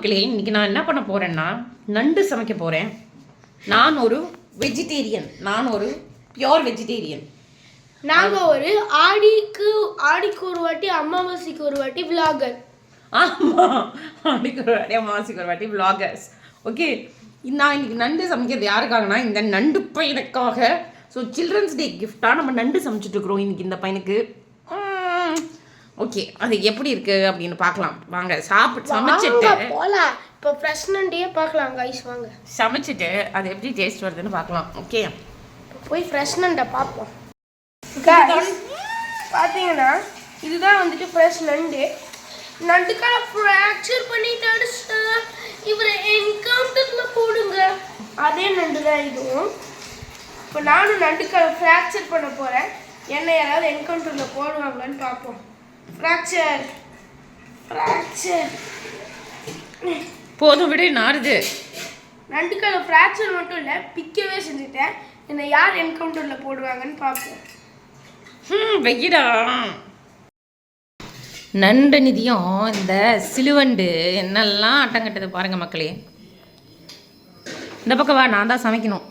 மக்களே இன்னைக்கு நான் என்ன பண்ண போறேன்னா நண்டு சமைக்க போறேன். நான் ஒரு வெஜிடேரியன் நான் ஒரு பியோர் வெஜிடேரியன் நாங்க ஒரு ஆடிக்கு ஆடிக்கு ஒரு வாட்டி அமாவாசைக்கு ஒரு வாட்டி விலாகர் ஆமா அன்னைக்கு ஒரு வாட்டி மாசிக்கு ஒரு வாட்டி vloggers. ஓகே நான் இன்னைக்கு நண்டு சமைக்கிறது யாருக்காகனா இந்த நண்டு பையனுக்காக. ஸோ சில்ட்ரன்ஸ் டே கிஃப்டாக நம்ம நண்டு சமைச்சிட்டு இருக்கிறோம் இன்னைக்கு இந்த பையனுக்கு. ஓகே அது எப்படி இருக்கு அப்படின்னு பார்க்கலாம். வாங்க சாப்பிட்டு சமைச்சிட்டு போலாம். இப்போ ஃப்ரெஷ் நண்டியே பார்க்கலாம் கைஸ் வாங்க. சமைச்சிட்டு அது எப்படி டேஸ்ட் வருதுன்னு பார்க்கலாம். ஓகே போய் ஃப்ரெஷ் நண்டை பார்ப்போம். பார்த்தீங்கன்னா இதுதான் வந்துட்டு ஃப்ரெஷ் நண்டு. நண்டுக்கால ஃப்ராக்சர் பண்ணிட்டாரு சார் இவரை என்கவுண்டரில் போடுங்க. அதே நண்டு தான் இதுவும். இப்போ நானும் நண்டுக்கால ஃப்ராக்சர் பண்ண போகிறேன் என்ன யாராவது என்கவுண்டரில் போடுவாங்களான்னு பார்ப்போம். ஃப்ராக்சர் ஃப்ராக்சர் போதும் விட நாடுது நண்டுக்கால ஃப்ராக்சர் மட்டும் இல்லை பிக்கவே செஞ்சுட்டேன். என்னை யார் என்கவுண்டரில் போடுவாங்கன்னு பார்ப்போம். ம் வெயிடா. நண்டு நிதியம் இந்த சிலுவண்டு என்னெல்லாம் ஆட்டம் கட்டுது பாருங்க மக்களே. இந்த பக்கம் வா நான் தான் சமைக்கணும்.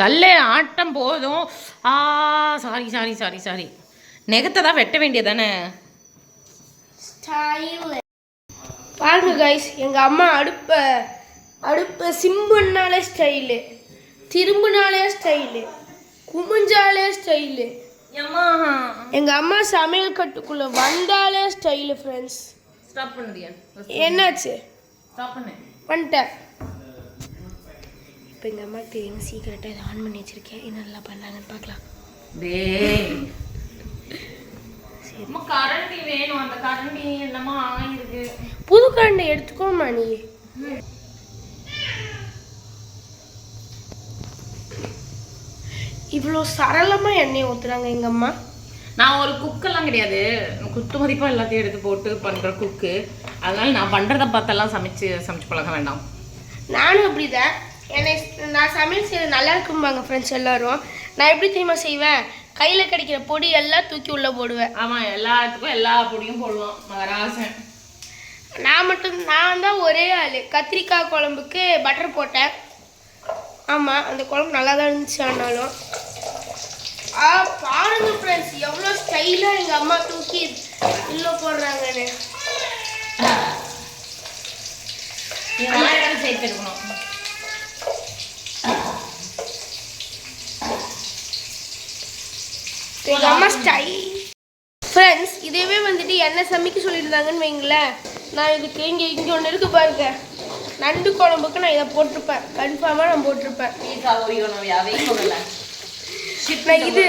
தள்ளே ஆட்டம் போதும். ஆ சாரி சாரி சாரி சாரி நெகத்தை தான் வெட்ட வேண்டியதானே? ஸ்டைல் பாருங்க கைஸ் எங்கள் அம்மா அடுப்பை அடுப்பை சிம்புனாலே ஸ்டைலு திரும்பினாலே ஸ்டைலு குமிஞ்சாலே ஸ்டைலு எங்கள் அம்மா சமையல் கட்டுக்குள்ளே வந்தாலே ஸ்டைலு ஃப்ரெண்ட்ஸ் ஸ்டாப் பண்ணுறியா? என்னாச்சு? ஸ்டாப் பண்ணு. வந்துட்டேன். இப்போ எங்கள் அம்மா தெரியும் சீக்கிரட்டாக இதை ஆன் பண்ணி வச்சுருக்கேன். என்னெல்லாம் பண்ணாங்கன்னு பார்க்கலாம். அம்மா கரண்டி வேணும். அந்த கரண்டி என்னமோ ஆயிருக்கு. புது கரண்டை எடுத்துக்கோமா நீ. இவ்வளோ சரளமாக எண்ணெய் ஊற்றுறாங்க எங்கள் அம்மா. நான் ஒரு குக்கெல்லாம் கிடையாது. குத்து மதிப்பா எல்லாத்தையும் எடுத்து போட்டு பண்ற குக்கு அதனால நான் பண்றத பார்த்தெல்லாம் சமைச்சு சமைச்சு பழக வேண்டாம். நானும் அப்படிதான். என்னை நான் சமையல் செய்ய நல்லா இருக்கும்பாங்க ஃப்ரெண்ட்ஸ் எல்லாரும். நான் எப்படி தெரியுமா செய்வேன்? கையில் கிடைக்கிற பொடி எல்லாம் தூக்கி உள்ளே போடுவேன். ஆமா எல்லாத்துக்கும் எல்லா பொடியும் போடுவோம். மகராசன். நான் மட்டும் நான் தான் ஒரே ஆள். கத்திரிக்காய் குழம்புக்கு பட்டர் போட்டேன். ஆமாம் அந்த குழம்பு நல்லா தான் இருந்துச்சு ஆனாலும். ஆ பாருங்க ஃப்ரெண்ட்ஸ் எவ்வளோ ஸ்டைலாக எங்கள் அம்மா தூக்கி உள்ளே போடுறாங்கன்னு. நான் எங்கள் அம்மா ஸ்டைல் ஃப்ரெண்ட்ஸ் இதேவே வந்துட்டு என்ன சமைக்க சொல்லியிருந்தாங்கன்னு வைங்களேன். நான் இதுக்கு இங்கே இங்கே ஒன்று இருக்கு பாருங்க. நண்டு குழம்புக்கு நான் இதை போட்டிருப்பேன். கன்ஃபார்மாக நான் போட்டிருப்பேன். நான் இது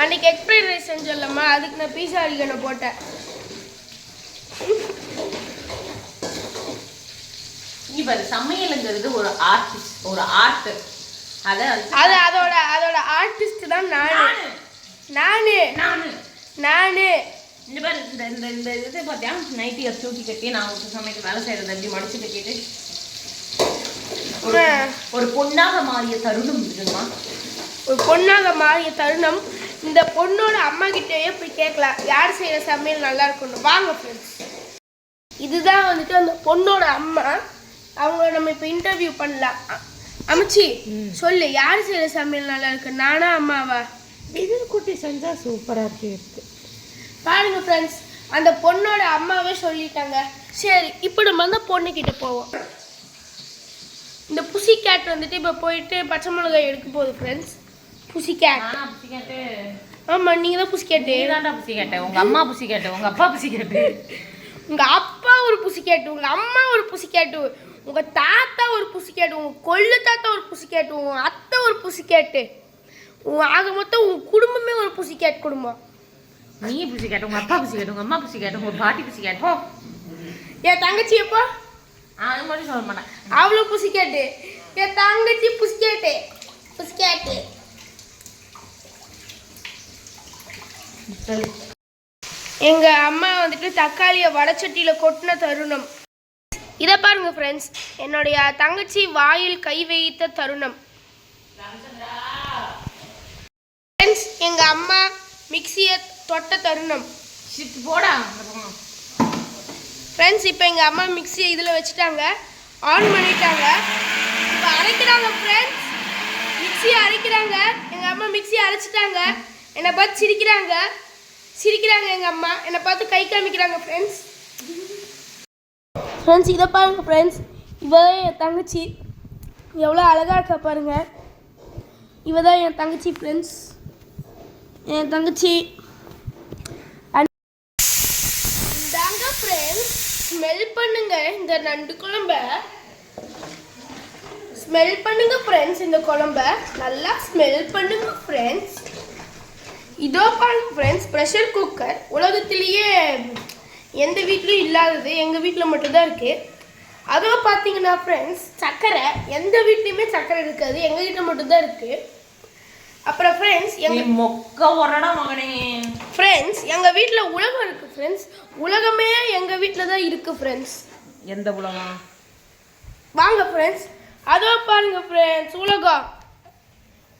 அன்னைக்கு எக் ஃப்ரைட் ரைஸ் செஞ்சோம்லம்மா அதுக்கு நான் பீஸா அடிக்கண போட்டேன். இங்க பாரு சமையலுங்கிறது ஒரு ஆர்டிஸ்ட் ஒரு ஆர்ட் அதை. அது அதோட அதோட ஆர்டிஸ்ட் தான் நானு. நானு. நானு. நானு. இந்த பாரு இந்த இந்த இந்த இது பார்த்தியா நைட்டியை தூக்கி கட்டி நான் ஒரு சமைக்க வேலை செய்யறதை அப்படி மடிச்சு கட்டிட்டு ஒரு பொண்ணாக மாறிய தருணம் இருக்குமா ஒரு பொண்ணாக மாறிய தருணம். இந்த பொண்ணோட அம்மா கிட்டேயே போய் கேட்கலாம். யார் செய்கிற சமையல் நல்லா இருக்கும்னு. வாங்க ஃப்ரெண்ட்ஸ் இதுதான் வந்துட்டு அந்த பொண்ணோட அம்மா. அவங்க நம்ம இப்போ இன்டர்வியூ பண்ணலாம். அமிச்சி சொல்லு யார் செய்கிற சமையல் நல்லா இருக்கு? நானா அம்மாவா? இது குட்டி செஞ்சா சூப்பரா இருக்கு இருக்கு பாருங்க ஃப்ரெண்ட்ஸ் அந்த பொண்ணோட அம்மாவே சொல்லிட்டாங்க சரி இப்போ நம்ம அந்த பொண்ணுக்கிட்ட போவோம் இந்த புசி கேட் வந்துட்டு இப்போ போயிட்டு பச்சை மிளகாய் எடுக்க போகுது ஃப்ரெண்ட்ஸ் புசி கேட் புசி கேட்டு ஆமாம் நீங்கள் தான் புசி கேட்டு நீதான்டா புசி கேட்ட உங்க அம்மா புசி கேட்ட உங்க அப்பா புசி கேட்டு உங்க அப்பா ஒரு புசிக்கேட்டு உங்க அம்மா ஒரு புசிக்கேட்டு உங்க தாத்தா ஒரு புசிக்கேட்டு உங்க கொள்ளு தாத்தா ஒரு புசிக்கேட்டு உங்க அத்தை ஒரு புசிக்கேட்டு உங்க ஆக மொத்தம் உங்க குடும்பமே ஒரு புசிக்கேட் குடும்பம். நீ புசி கேட்ட உங்க அப்பா புசி கேட்ட உங்க அம்மா புசி கேட்ட உங்க பாட்டி புசி கேட்ட போ. என் தங்கச்சி எப்போ? அது மட்டும் சொல்ல மாட்டேன். அவ்வளோ புசிக்கேட்டு என் தங்கச்சி புசிக்கேட்டு புசிக்கேட்டு சொல்லு. எங்க அம்மா வந்துட்டு தக்காளியை வடச்சட்டியில கொட்டின தருணம். இதை பாருங்க ஃப்ரெண்ட்ஸ் என்னுடைய தங்கச்சி வாயில் கை வைத்த தருணம் ஃப்ரெண்ட்ஸ் எங்க அம்மா மிக்சியை தொட்ட தருணம். போடா. ஃப்ரெண்ட்ஸ் இப்போ எங்கள் அம்மா மிக்ஸி இதில் வச்சுட்டாங்க. ஆன் பண்ணிட்டாங்க. இப்போ அரைக்கிறாங்க ஃப்ரெண்ட்ஸ் மிக்ஸியை அரைக்கிறாங்க. எங்கள் அம்மா மிக்ஸியை அரைச்சிட்டாங்க. என்னை பார்த்து சிரிக்கிறாங்க. சிரிக்கிறாங்க எங்கள் அம்மா. என்னை பார்த்து கை காமிக்கிறாங்க ஃப்ரெண்ட்ஸ் ஃப்ரெண்ட்ஸ் இதை பாருங்க ஃப்ரெண்ட்ஸ் இவ தான் என் தங்கச்சி. எவ்வளோ அழகாக இருக்கா பாருங்க. இவ தான் என் தங்கச்சி ஃப்ரெண்ட்ஸ் என் தங்கச்சி. இந்தாங்க ஃப்ரெண்ட்ஸ் ஸ்மெல் பண்ணுங்க இந்த நண்டு குழம்ப. ஸ்மெல் பண்ணுங்க ஃப்ரெண்ட்ஸ் இந்த குழம்ப. நல்லா ஸ்மெல் பண்ணுங்க ஃப்ரெண்ட்ஸ் இதோ பாருங்க ஃப்ரெண்ட்ஸ் ப்ரெஷர் குக்கர் உலகத்திலேயே எந்த வீட்லையும் இல்லாதது எங்கள் வீட்டில் மட்டும்தான் இருக்குது அதோ பார்த்தீங்கன்னா ஃப்ரெண்ட்ஸ் சர்க்கரை எந்த வீட்லேயுமே சர்க்கரை இருக்காது எங்கள் வீட்டில் மட்டும்தான் இருக்குது அப்புறம் ஃப்ரெண்ட்ஸ் நீ எங்கள் மொக்க உரடா மகனே. ஃப்ரெண்ட்ஸ் எங்கள் வீட்டில் உலகம் இருக்குது ஃப்ரெண்ட்ஸ் உலகமே எங்கள் வீட்டில் தான் இருக்குது ஃப்ரெண்ட்ஸ் எந்த உலகம்? வாங்க ஃப்ரெண்ட்ஸ் அதோ பாருங்க ஃப்ரெண்ட்ஸ் உலகம்.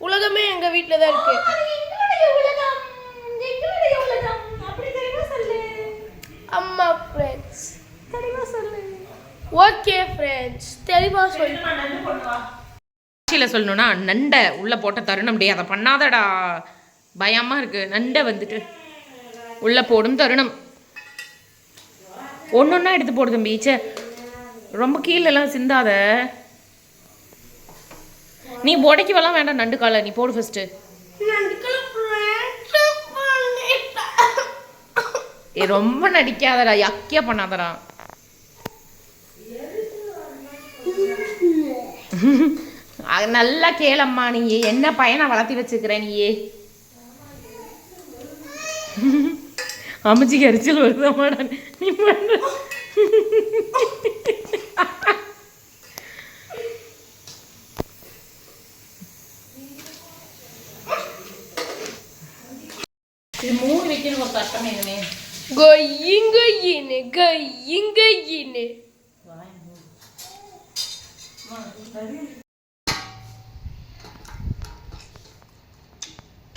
உலகமே எங்கள் வீட்டில் தான் இருக்குது அம்மா ஃப்ரெண்ட்ஸ் ஓகே ஃப்ரெண்ட்ஸ் தெளிவாக சொல்லு. தமிழில் சொல்லணுன்னா நண்டை உள்ளே போட்ட தருணம் டே அதை பண்ணாதடா. பயமாக இருக்குது நண்டை வந்துட்டு உள்ளே போடும் தருணம். ஒன்று ஒன்றா எடுத்து போடு தம்பி ச்சே. ரொம்ப கீழெல்லாம் சிந்தாத. நீ உடைக்கவெல்லாம் வேண்டாம் நண்டு காலை. நீ போடு ஃபஸ்ட்டு ஏ ரொம்ப நடிக்காதடா. அக்கியா பண்ணாதடா. நல்லா கேளம்மா நீ என்ன பையனை வளர்த்தி வச்சுக்கிற நீயே? அமைச்சிக்கு அரிச்சல் வருதாமாடா நீ பண்ற கொய்யுங்கொய்யின்னு கொய்யுங்கொய்யின்னு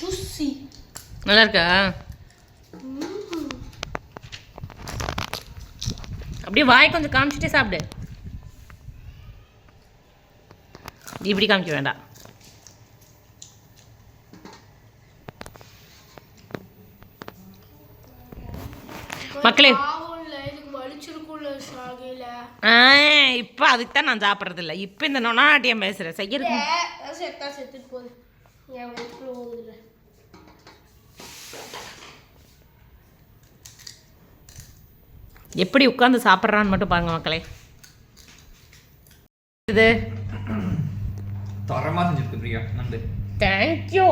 துசி நல்லா இருக்கா அப்படியே வாய் கொஞ்சம் காமிச்சிட்டே சாப்பிடு. இப்படி காமிக்க வேண்டாம் மக்களே. இப்போ அதுக்கு தான் நான் சாப்பிட்றது இல்லை இப்போ இந்த நொனாட்டியம் பேசுகிறேன் செய்யறது எப்படி உட்காந்து சாப்பிட்றான்னு மட்டும் பாருங்க மக்களே. இது. தரமாக செஞ்சிருக்கு பிரியா நண்டு. தேங்க்யூ